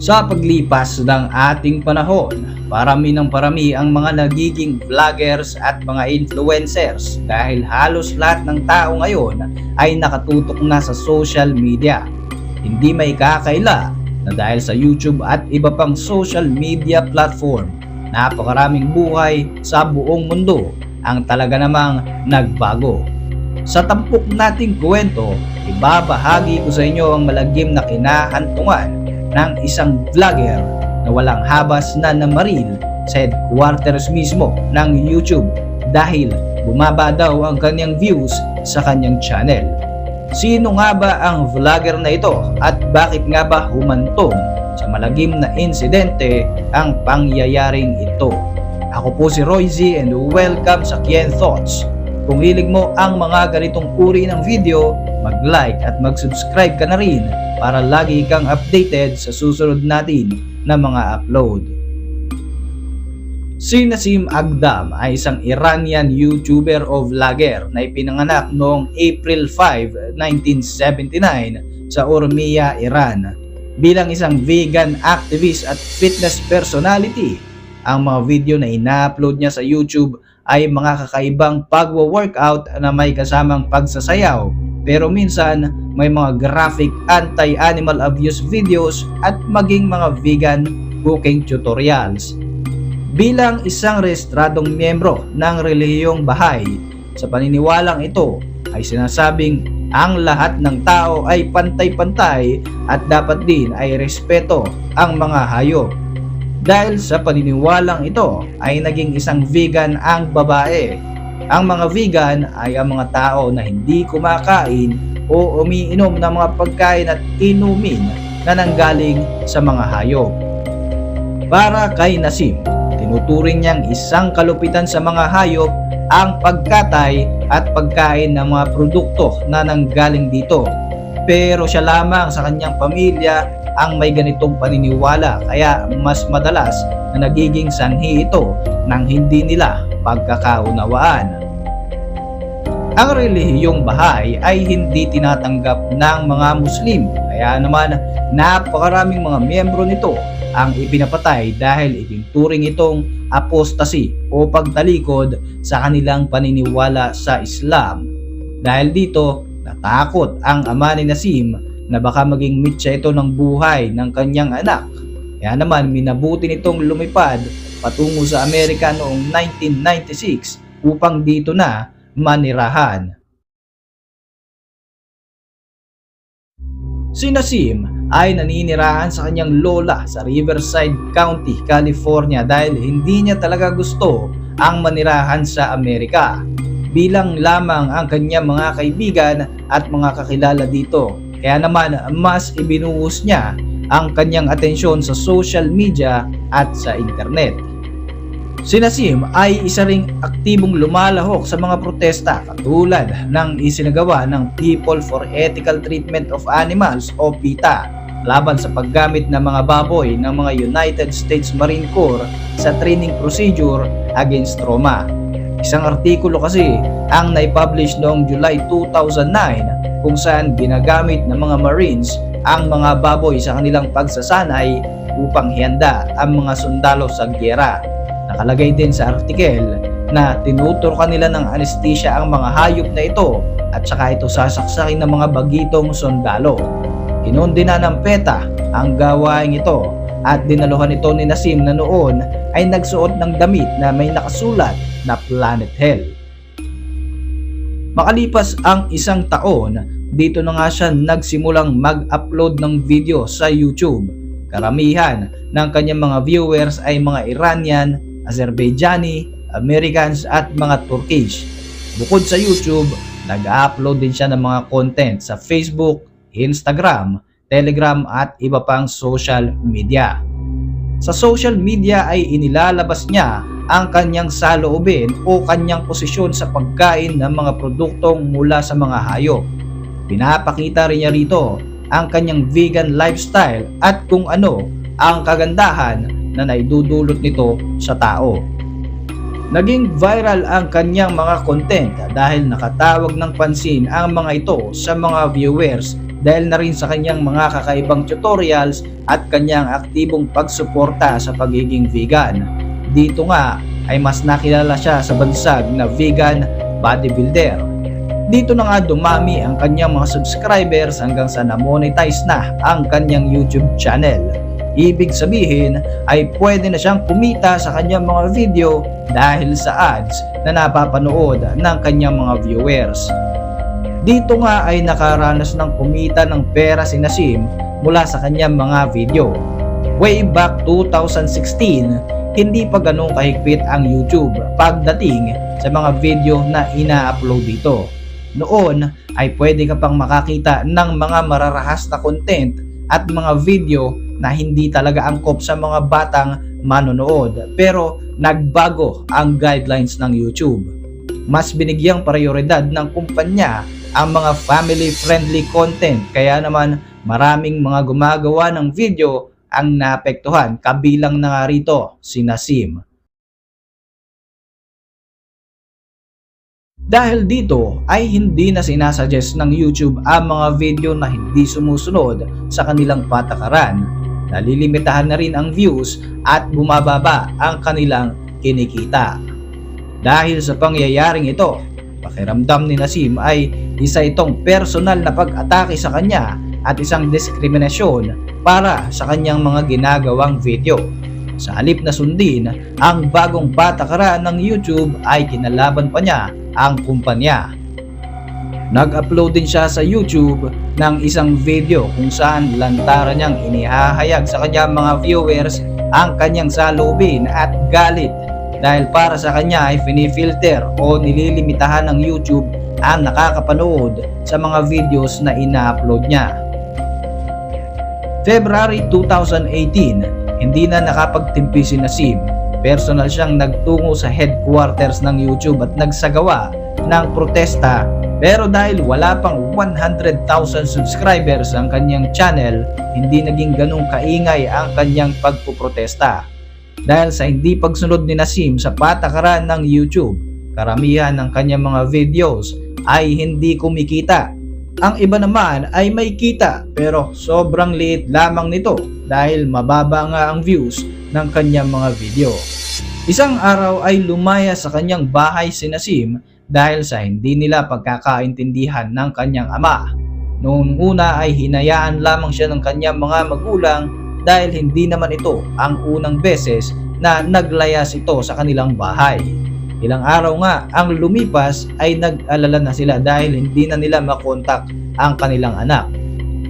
Sa paglipas ng ating panahon, parami ng parami ang mga nagiging vloggers at mga influencers dahil halos lahat ng tao ngayon ay nakatutok na sa social media. Hindi may kakaila na dahil sa YouTube at iba pang social media platform, napakaraming buhay sa buong mundo ang talaga namang nagbago. Sa tampok nating kwento, ibabahagi ko sa inyo ang malagim na kinahantungan ng isang vlogger na walang habas na namaril sa headquarters mismo ng YouTube dahil bumaba daw ang kanyang views sa kanyang channel. Sino nga ba ang vlogger na ito at bakit nga ba humantong sa malagim na insidente ang pangyayaring ito? Ako po si Royzy and welcome sa Kien Thoughts. Kung hilig mo ang mga ganitong uri ng video, mag-like at mag-subscribe ka na rin para lagi kang updated sa susunod natin na mga upload. Si Nasim Agdam ay isang Iranian YouTuber o vlogger na ipinanganak noong April 5, 1979 sa Urmia, Iran. Bilang isang vegan activist at fitness personality, ang mga video na ina-upload niya sa YouTube ay mga kakaibang pagwo-workout na may kasamang pagsasayaw pero minsan may mga graphic anti-animal abuse videos at maging mga vegan cooking tutorials. Bilang isang rehistradong miyembro ng relihiyong Bahay, sa paniniwalang ito ay sinasabing ang lahat ng tao ay pantay-pantay at dapat din ay respeto ang mga hayop. Dahil sa paniniwalang ito ay naging isang vegan ang babae ang mga vegan ay ang mga tao na hindi kumakain o umiinom ng mga pagkain at inumin na nanggaling sa mga hayop. Para kay Nasim, tinuturing niyang isang kalupitan sa mga hayop ang pagkatay at pagkain ng mga produkto na nanggaling dito. Pero siya lamang sa kanyang pamilya ang may ganitong paniniwala kaya mas madalas na nagiging sanhi ito ng hindi nila pagkakaunawaan. Ang relihiyong Bahay ay hindi tinatanggap ng mga Muslim kaya naman napakaraming mga miyembro nito ang ipinapatay dahil itinuturing itong apostasy o pagtalikod sa kanilang paniniwala sa Islam. Dahil dito, natakot ang ama ni Nasim na baka maging mitya ito ng buhay ng kanyang anak. Kaya naman minabuti nitong lumipad patungo sa Amerika noong 1996 upang dito na manirahan. Si Nasim ay naninirahan sa kanyang lola sa Riverside County, California dahil hindi niya talaga gusto ang manirahan sa Amerika. Bilang lamang ang kanyang mga kaibigan at mga kakilala dito. Kaya naman mas ibinuhos niya ang kanyang atensyon sa social media at sa internet. Si Nasim ay isa ring aktibong lumalahok sa mga protesta katulad ng isinagawa ng People for Ethical Treatment of Animals o PETA laban sa paggamit ng mga baboy ng mga United States Marine Corps sa training procedure against trauma. Isang artikulo kasi ang naipublish noong July 2009 kung saan ginagamit ng mga Marines ang mga baboy sa kanilang pagsasanay upang hiyanda ang mga sundalo sa gyera. Nakalagay din sa artikel na tinuturo kanila ng anesthesia ang mga hayop na ito at saka ito sasaksakin ng mga bagitong sundalo. Kinundina ng PETA ang gawain ito at dinaluhan ito ni Nasim na noon ay nagsuot ng damit na may nakasulat na Planet Hell. Makalipas ang isang taon, dito na nga siya nagsimulang mag-upload ng video sa YouTube. Karamihan ng kanyang mga viewers ay mga Iranian, Azerbaijani, Americans at mga Turkish. Bukod sa YouTube, nag-upload din siya ng mga content sa Facebook, Instagram, Telegram at iba pang social media. Sa social media ay inilalabas niya ang kanyang saloobin o kanyang posisyon sa pagkain ng mga produktong mula sa mga hayop. Pinapakita rin niya rito ang kanyang vegan lifestyle at kung ano ang kagandahan na naidudulot nito sa tao. Naging viral ang kanyang mga content dahil nakatawag ng pansin ang mga ito sa mga viewers dahil na rin sa kanyang mga kakaibang tutorials at kanyang aktibong pagsuporta sa pagiging vegan. Dito nga ay mas nakilala siya sa bansag na vegan bodybuilder. Dito na nga dumami ang kanyang mga subscribers hanggang sa na-monetize na ang kanyang YouTube channel. Ibig sabihin ay pwede na siyang kumita sa kanyang mga video dahil sa ads na napapanood ng kanyang mga viewers. Dito nga ay nakaranas ng kumita ng pera si Nasim mula sa kanyang mga video. Way back 2016, hindi pa ganun kahigpit ang YouTube pagdating sa mga video na ina-upload dito. Noon ay pwede ka pang makakita ng mga mararahas na content at mga video na hindi talaga angkop sa mga batang manonood pero nagbago ang guidelines ng YouTube. Mas binigyang prioridad ng kumpanya ang mga family friendly content kaya naman maraming mga gumagawa ng video ang naapektuhan kabilang na nga rito si Nasim. Dahil dito ay hindi na sinasuggest ng YouTube ang mga video na hindi sumusunod sa kanilang patakaran. Nalilimitahan na rin ang views at bumababa ang kanilang kinikita. Dahil sa pangyayaring ito, pakiramdam ni Nasim ay isa itong personal na pag-atake sa kanya at isang diskriminasyon para sa kanyang mga ginagawang video. Sa halip na sundin, ang bagong patakaran ng YouTube ay kinalaban pa niya ang kumpanya. Nag-upload din siya sa YouTube ng isang video kung saan lantaran niyang inihahayag sa kanyang mga viewers ang kanyang salubin at galit dahil para sa kanya ay finifilter o nililimitahan ng YouTube ang nakakapanood sa mga videos na ina-upload niya. February 2018, hindi na nakapagtimpi si Nasim personal siyang nagtungo sa headquarters ng YouTube at nagsagawa ng protesta pero dahil wala pang 100,000 subscribers ang kanyang channel, hindi naging ganong kaingay ang kanyang pagpuprotesta. Dahil sa hindi pagsunod ni Nasim sa patakaran ng YouTube, karamihan ng kanyang mga videos ay hindi kumikita. Ang iba naman ay may kita pero sobrang liit lamang nito dahil mababa nga ang views ng kanyang mga video. Isang araw ay lumaya sa kanyang bahay si Nasim dahil sa hindi nila pagkakaintindihan ng kanyang ama. Noong una ay hinayaan lamang siya ng kanyang mga magulang dahil hindi naman ito ang unang beses na naglayas ito sa kanilang bahay. Ilang araw nga ang lumipas ay nag-alala na sila dahil hindi na nila makontak ang kanilang anak.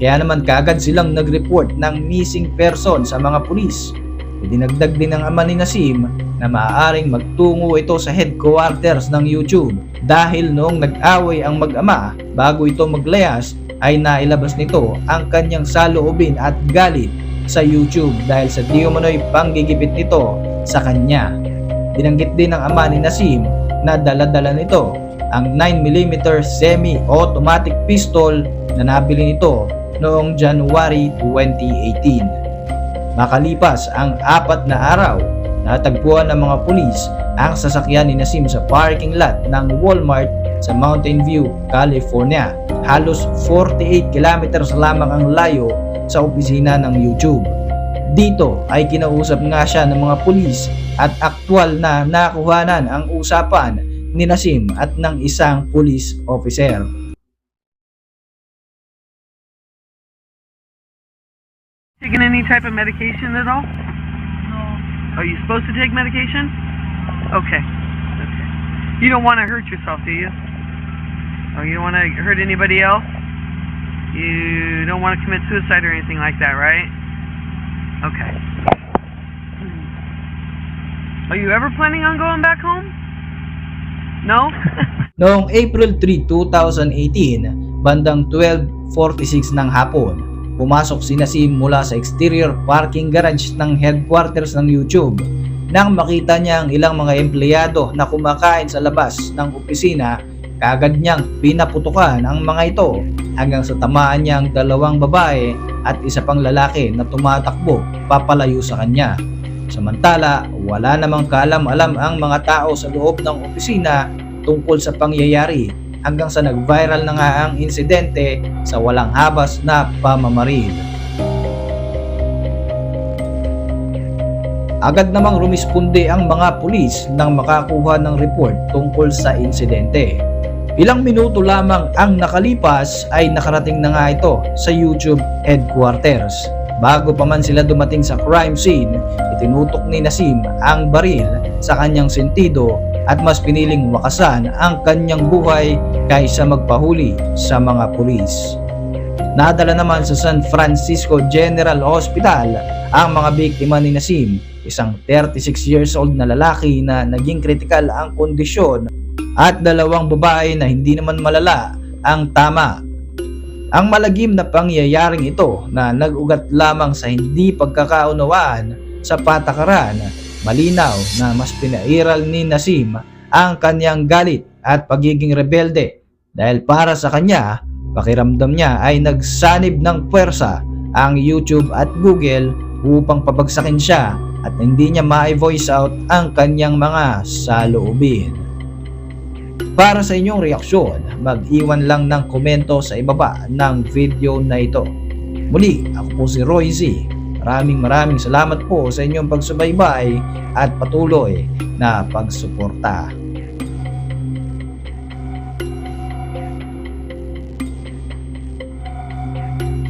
Kaya naman kagad silang nag-report ng missing person sa mga pulis. Idinagdag din ng ama ni Nasim na maaaring magtungo ito sa headquarters ng YouTube dahil noong nag-away ang mag-ama bago ito maglayas ay nailabas nito ang kanyang saloobin at galit sa YouTube dahil sa di panggigipit nito sa kanya. Binanggit din ng ama ni Nasim na daladala nito ang 9mm semi-automatic pistol na nabili nito noong January 2018. Makalipas ang apat na araw, natagpuan ng mga pulis ang sasakyan ni Nasim sa parking lot ng Walmart sa Mountain View, California. Halos 48 kilometers lamang ang layo sa opisina ng YouTube. Dito ay kinausap nga siya ng mga pulis at aktwal na nakuhanan ang usapan ni Nasim at ng isang police officer. Taking any type of medication at all? No. Are you supposed to take medication? Okay. Okay. You don't want to hurt yourself, do you? Oh, you don't want to hurt anybody else? You don't want to commit suicide or anything like that, right? Okay. Are you ever planning on going back home? No? Noong April 3, 2018, bandang 12.46 ng hapon, pumasok si Nasim mula sa exterior parking garage ng headquarters ng YouTube. Nang makita niya ang ilang mga empleyado na kumakain sa labas ng opisina, kagad niyang pinaputukan ang mga ito hanggang sa tamaan niya ang dalawang babae at isa pang lalaki na tumatakbo papalayo sa kanya. Samantala, wala namang kaalam-alam ang mga tao sa loob ng opisina tungkol sa pangyayari hanggang sa nag-viral na nga ang insidente sa walang habas na pamamaril. Agad namang rumisponde ang mga pulis nang makakuha ng report tungkol sa insidente. Ilang minuto lamang ang nakalipas ay nakarating na nga ito sa YouTube headquarters. Bago pa man sila dumating sa crime scene, itinutok ni Nasim ang baril sa kanyang sentido at mas piniling wakasan ang kanyang buhay kaysa magpahuli sa mga pulis. Nadala naman sa San Francisco General Hospital ang mga biktima ni Nasim, isang 36 years old na lalaki na naging kritikal ang kondisyon at dalawang babae na hindi naman malala ang tama. Ang malagim na pangyayaring ito na nag-ugat lamang sa hindi pagkakaunawaan sa patakaran, malinaw na mas pinairal ni Nasim ang kanyang galit at pagiging rebelde dahil para sa kanya, pakiramdam niya ay nagsanib ng puwersa ang YouTube at Google upang pabagsakin siya at hindi niya ma-voice out ang kanyang mga saloobin. Para sa inyong reaksyon, mag-iwan lang ng komento sa ibaba ng video na ito. Muli, ako po si Roy Z. Maraming maraming salamat po sa inyong pagsubaybay at patuloy na pagsuporta.